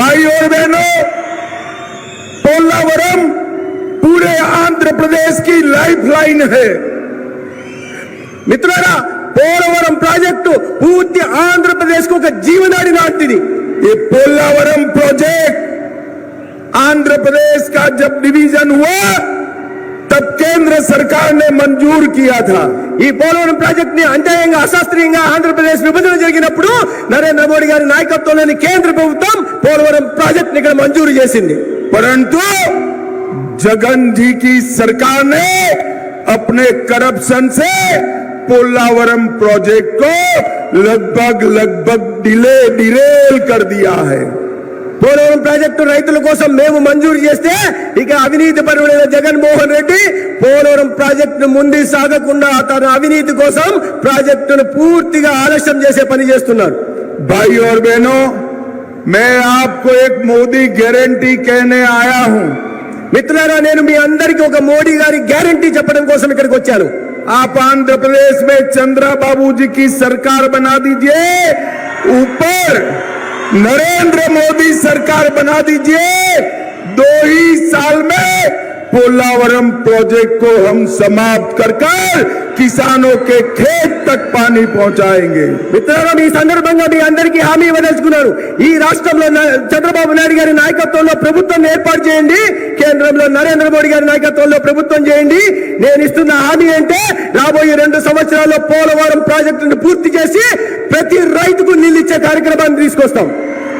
भाई और बहनों पोलावरम पूरे आंध्र प्रदेश की लाइफलाइन है మిత్రులారా పోలవరం ప్రాజెక్టు పూర్తి ఆంధ్రప్రదేశ్ కు ఒక జీవనాడి లాంటిది ये पोलावरम प्रोजेक्ट आंध्र प्रदेश का जब डिवीजन हुआ तब केंद्र सरकार ने मंजूर किया था ఈ పోలవరం ప్రాజెక్ట్ ని అన్యాయంగా అశాస్త్రీయంగా ఆంధ్రప్రదేశ్ విభజన జరిగినప్పుడు నరేంద్ర మోడీ గారి నాయకత్వంలోని కేంద్ర ప్రభుత్వం పోలవరం ప్రాజెక్ట్ ని ఇక్కడ మంజూరు చేసింది परंतु जगन जी की सरकार ने अपने करप्शन से पोलावरम प्रोजेक्ट को लगभग लगभग डिले डिरेल कर दिया है పోలవరం ప్రాజెక్టు రైతుల కోసం మేము మంజూరు చేస్తే ఇక అవినీతి పరుడైన జగన్మోహన్ రెడ్డి పోలవరం ప్రాజెక్టును ముందుకు సాగకుండా తన అవినీతి కోసం ప్రాజెక్టును పూర్తిగా ఆలస్యం చేసే పని చేస్తున్నాడు भाई और बहनों मैं आपको एक मोदी गारंटी कहने आया हूं మిత్రులారా నేను మీ అందరికీ ఒక మోడీ గారి గ్యారంటీ చెప్పడం కోసం ఇక్కడికి వచ్చాను आप आंध्र प्रदेश में चंद्रा बाबू जी की सरकार बना दीजिए ऊपर नरेंद्र मोदी सरकार बना दीजिए दो ही साल में पोलावरम प्रोजेक्ट को हम समाप्त कर कर किसानों के खेत तक पानी पहुंचाएंगे మిత్రులారా ఈ సందర్భంగా మీ అందరికీ హామీ ఇవ్వదలుచుకున్నారు ఈ రాష్ట్రంలో న- చంద్రబాబు నాయుడు గారి నాయకత్వంలో ప్రభుత్వం ఏర్పాటు చేయండి కేంద్రంలో నరేంద్ర మోడీ గారి నాయకత్వంలో ప్రభుత్వం చేయండి నేను ఇస్తున్న హామీ అంటే రాబోయే రెండు సంవత్సరాల్లో పోలవరం ప్రాజెక్టును పూర్తి చేసి ప్రతి రైతుకు నీళ్ళు ఇచ్చే కార్యక్రమాన్ని తీసుకొస్తాం